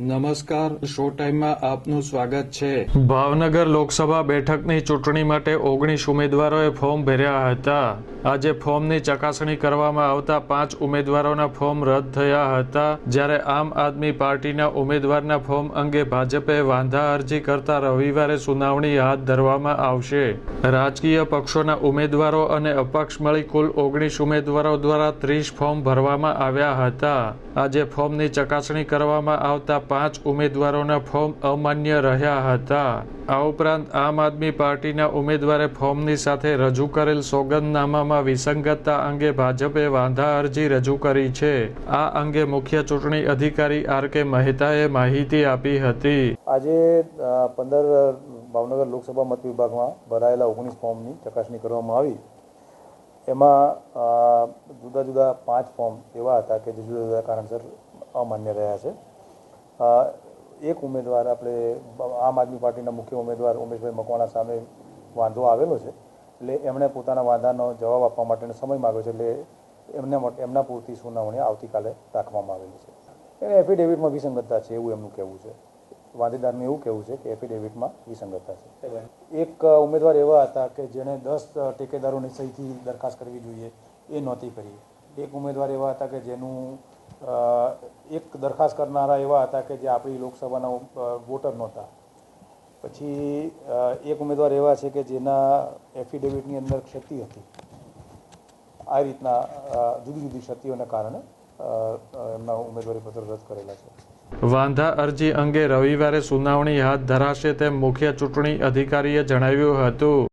નમસ્કાર શો ટાઈમમાં આપનું સ્વાગત છે. ભાવનગર લોકસભા બેઠકની ચૂંટણી માટે ઓગણીસ ઉમેદવારોએ ફોર્મ ભર્યા હતા. આજે ફોર્મની ચકાસણી કરવામાં આવતા પાંચ ઉમેદવારોના ફોર્મ રદ થયા હતા. જ્યારે આમ આદમી પાર્ટીના ઉમેદવારના ફોર્મ અંગે ભાજપે વાંધા અરજી કરતા રવિવારે સુનાવણી હાથ ધરવામાં આવશે. રાજકીય પક્ષોના ઉમેદવારો અને અપક્ષ મળી કુલ ઓગણીસ ઉમેદવારો દ્વારા ત્રીસ ફોર્મ ભરવામાં આવ્યા હતા. આજે ફોર્મની ચકાસણી કરવામાં આવતા પાંચ ઉમેદવારોના ફોર્મ અમાન્ય રહ્યા હતા. આ ઉપરાંત આમ આદમી પાર્ટીના ઉમેદવારે ફોર્મની સાથે રજૂ કરેલ સોગંદનામામાં વિસંગતતા અંગે ભાજપે વાંધા અરજી રજૂ કરી છે. આ અંગે મુખ્ય ચૂંટણી અધિકારી આર કે મહેતાએ માહિતી આપી હતી. આજે પંદર ભાવનગર લોકસભા મત વિભાગમાં ભરાયેલા ઓગણીસ ફોર્મની ચકાસણી કરવામાં આવી. એમાં જુદા જુદા પાંચ ફોર્મ એવા હતા કે જુદા જુદા કારણસર અમાન્ય રહ્યા છે. એક ઉમેદવાર આપણે આમ આદમી પાર્ટીના મુખ્ય ઉમેદવાર ઉમેશભાઈ મકવાણા સામે વાંધો આવેલો છે. એટલે એમણે પોતાના વાંધાનો જવાબ આપવા માટેનો સમય માગ્યો છે. એટલે એમને એમના પૂરતી સુનાવણી આવતીકાલે રાખવામાં આવેલી છે. એને એફિડેવિટમાં વિસંગતતા છે એવું એમનું કહેવું છે. વાંધેદારનું એવું કહેવું છે કે એફિડેવિટમાં વિસંગતતા છે. એક ઉમેદવાર એવા હતા કે જેણે દસ ટેકેદારોની સહીથી દરખાસ્ત કરવી જોઈએ એ નહોતી કરી. એક ઉમેદવાર એવા હતા કે જેનું એક દરખાસ્ત કરનારા એવા હતા કે જે આપણી લોકસભાના વોટર નહોતા. પછી એક ઉમેદવાર એવા છે કે જેના એફિડેવિટની અંદર ક્ષતિ હતી. આ રીતના જુદી જુદી ક્ષતિઓને કારણે એમના ઉમેદવારી પત્ર રદ કરેલા છે. વાંધા અરજી અંગે રવિવારે સુનાવણી હાથ ધરાશે તેમ મુખ્ય ચૂંટણી અધિકારીએ જણાવ્યું હતું.